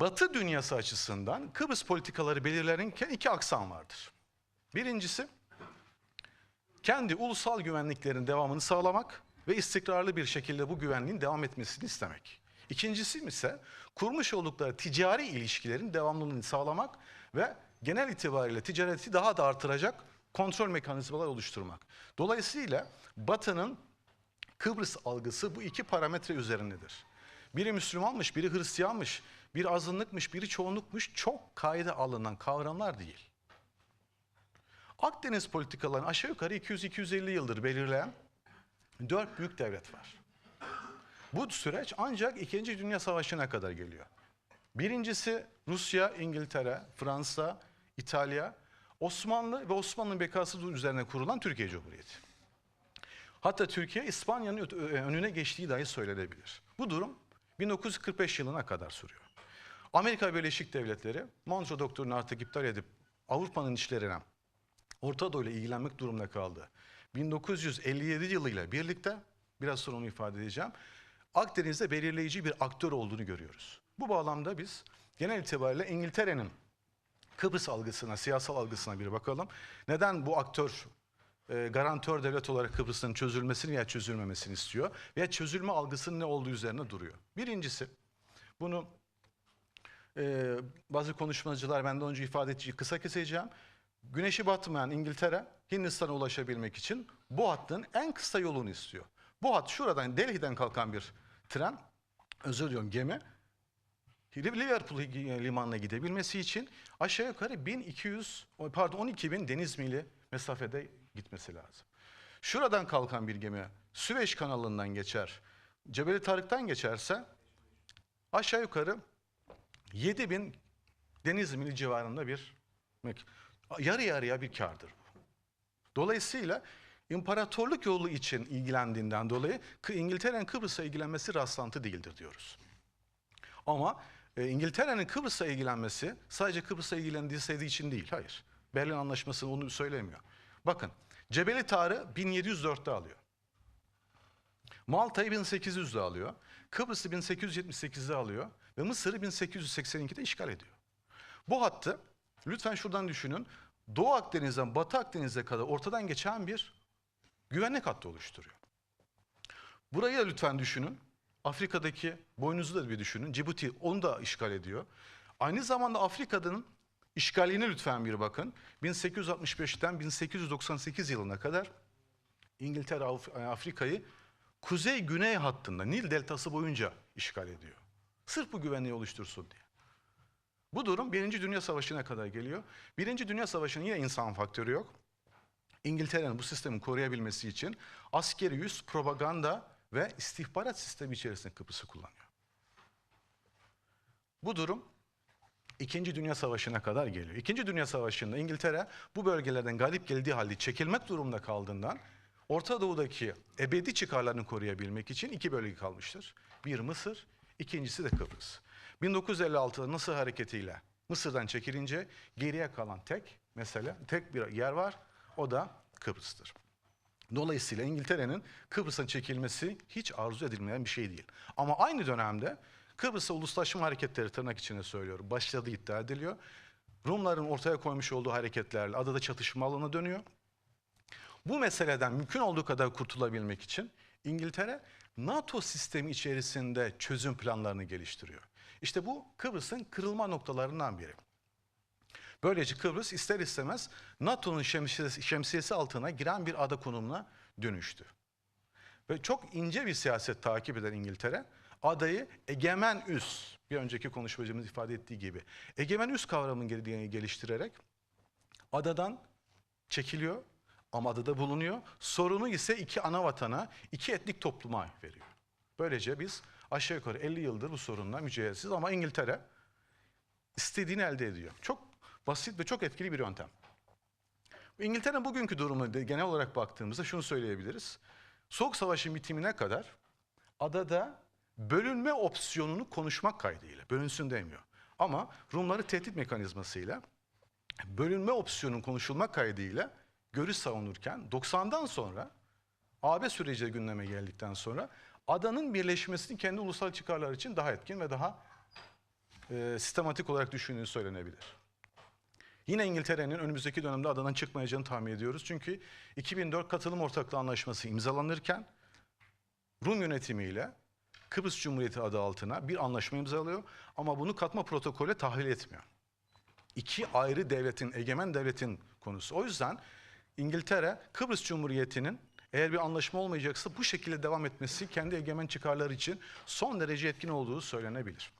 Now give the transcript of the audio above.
Batı dünyası açısından Kıbrıs politikaları belirlenirken iki aksan vardır. Birincisi kendi ulusal güvenliklerin devamını sağlamak ve istikrarlı bir şekilde bu güvenliğin devam etmesini istemek. İkincisi ise kurmuş oldukları ticari ilişkilerin devamlılığını sağlamak ve genel itibariyle ticareti daha da artıracak kontrol mekanizmalar oluşturmak. Dolayısıyla Batı'nın Kıbrıs algısı bu iki parametre üzerindedir. Biri Müslümanmış, biri Hristiyanmış, biri azınlıkmış, biri çoğunlukmuş çok kayda alınan kavramlar değil. Akdeniz politikalarını aşağı yukarı 200-250 yıldır belirleyen dört büyük devlet var. Bu süreç ancak İkinci Dünya Savaşı'na kadar geliyor. Birincisi Rusya, İngiltere, Fransa, İtalya, Osmanlı ve Osmanlı'nın bekası üzerine kurulan Türkiye Cumhuriyeti. Hatta Türkiye İspanya'nın önüne geçtiği dahi söylenebilir. Bu durum 1945 yılına kadar sürüyor. Amerika Birleşik Devletleri Montreux Doktoru'nu artık iptal edip Avrupa'nın işlerine Orta Doğu ile ilgilenmek durumunda kaldı. 1957 yılıyla birlikte biraz sonra onu ifade edeceğim. Akdeniz'de belirleyici bir aktör olduğunu görüyoruz. Bu bağlamda biz genel itibariyle İngiltere'nin Kıbrıs algısına, siyasal algısına bir bakalım. Neden bu aktör e, garantör devlet olarak Kıbrıs'ın çözülmesini veya çözülmemesini istiyor veya çözülme algısının ne olduğu üzerine duruyor. Birincisi bunu e, bazı konuşmacılar benden önce ifade ettiği kısa keseceğim. Güneşi batmayan İngiltere Hindistan'a ulaşabilmek için bu hattın en kısa yolunu istiyor. Bu hat şuradan Delhi'den kalkan bir tren, özür diliyorum gemi, Liverpool limanına gidebilmesi için aşağı yukarı 1200 pardon 12 bin deniz mili mesafede gitmesi lazım. Şuradan kalkan bir gemi Süveyş kanalından geçer. Cebeli Tarık'tan geçerse aşağı yukarı 7 bin deniz mili civarında bir yarı yarıya bir kardır bu. Dolayısıyla imparatorluk yolu için ilgilendiğinden dolayı İngiltere'nin Kıbrıs'a ilgilenmesi rastlantı değildir diyoruz. Ama e, İngiltere'nin Kıbrıs'a ilgilenmesi sadece Kıbrıs'a ilgilendiği için değil. Hayır. Berlin Anlaşması onu söylemiyor. Bakın Cebeli Tarı 1704'te alıyor. Malta'yı 1800'de alıyor. Kıbrıs'ı 1878'de alıyor. Ve Mısır'ı 1882'de işgal ediyor. Bu hattı lütfen şuradan düşünün. Doğu Akdeniz'den Batı Akdeniz'e kadar ortadan geçen bir güvenlik hattı oluşturuyor. Burayı da lütfen düşünün. Afrika'daki boynuzu da bir düşünün. Cibuti onu da işgal ediyor. Aynı zamanda Afrika'nın işgaline lütfen bir bakın. 1865'ten 1898 yılına kadar İngiltere Af- Afrika'yı kuzey-güney hattında Nil deltası boyunca işgal ediyor. Sırf bu güvenliği oluştursun diye. Bu durum Birinci Dünya Savaşı'na kadar geliyor. Birinci Dünya Savaşı'nın yine insan faktörü yok. İngiltere'nin bu sistemi koruyabilmesi için askeri yüz, propaganda ve istihbarat sistemi içerisinde Kıbrıs'ı kullanıyor. Bu durum İkinci Dünya Savaşı'na kadar geliyor. İkinci Dünya Savaşı'nda İngiltere bu bölgelerden galip geldiği halde çekilmek durumunda kaldığından Orta Doğu'daki ebedi çıkarlarını koruyabilmek için iki bölge kalmıştır. Bir Mısır, ikincisi de Kıbrıs. 1956'da Mısır hareketiyle Mısır'dan çekilince geriye kalan tek mesele, tek bir yer var. O da Kıbrıs'tır. Dolayısıyla İngiltere'nin Kıbrıs'a çekilmesi hiç arzu edilmeyen bir şey değil. Ama aynı dönemde Kıbrıs'a uluslaşma hareketleri tırnak içinde söylüyorum başladığı iddia ediliyor. Rumların ortaya koymuş olduğu hareketlerle adada çatışma alanına dönüyor. Bu meseleden mümkün olduğu kadar kurtulabilmek için İngiltere NATO sistemi içerisinde çözüm planlarını geliştiriyor. İşte bu Kıbrıs'ın kırılma noktalarından biri. Böylece Kıbrıs ister istemez NATO'nun şemsiyesi altına giren bir ada konumuna dönüştü. Ve çok ince bir siyaset takip eden İngiltere adayı egemen üs, bir önceki konuşmacımız ifade ettiği gibi egemen üs kavramını gel- geliştirerek adadan çekiliyor ama adada bulunuyor. Sorunu ise iki ana vatana, iki etnik topluma veriyor. Böylece biz aşağı yukarı 50 yıldır bu sorunla mücadelesiz ama İngiltere istediğini elde ediyor. Çok basit ve çok etkili bir yöntem. İngiltere'nin bugünkü durumu da genel olarak baktığımızda şunu söyleyebiliriz. Soğuk Savaş'ın bitimine kadar adada bölünme opsiyonunu konuşmak kaydıyla, bölünsün demiyor. Ama Rumları tehdit mekanizmasıyla bölünme opsiyonun konuşulmak kaydıyla görüş savunurken 90'dan sonra AB süreci de gündeme geldikten sonra adanın birleşmesini kendi ulusal çıkarlar için daha etkin ve daha e, sistematik olarak düşündüğü söylenebilir. Yine İngiltere'nin önümüzdeki dönemde adadan çıkmayacağını tahmin ediyoruz. Çünkü 2004 katılım ortaklığı anlaşması imzalanırken Rum yönetimiyle Kıbrıs Cumhuriyeti adı altına bir anlaşma imzalıyor ama bunu katma protokole tahvil etmiyor. İki ayrı devletin, egemen devletin konusu. O yüzden İngiltere Kıbrıs Cumhuriyeti'nin eğer bir anlaşma olmayacaksa bu şekilde devam etmesi kendi egemen çıkarları için son derece etkin olduğu söylenebilir.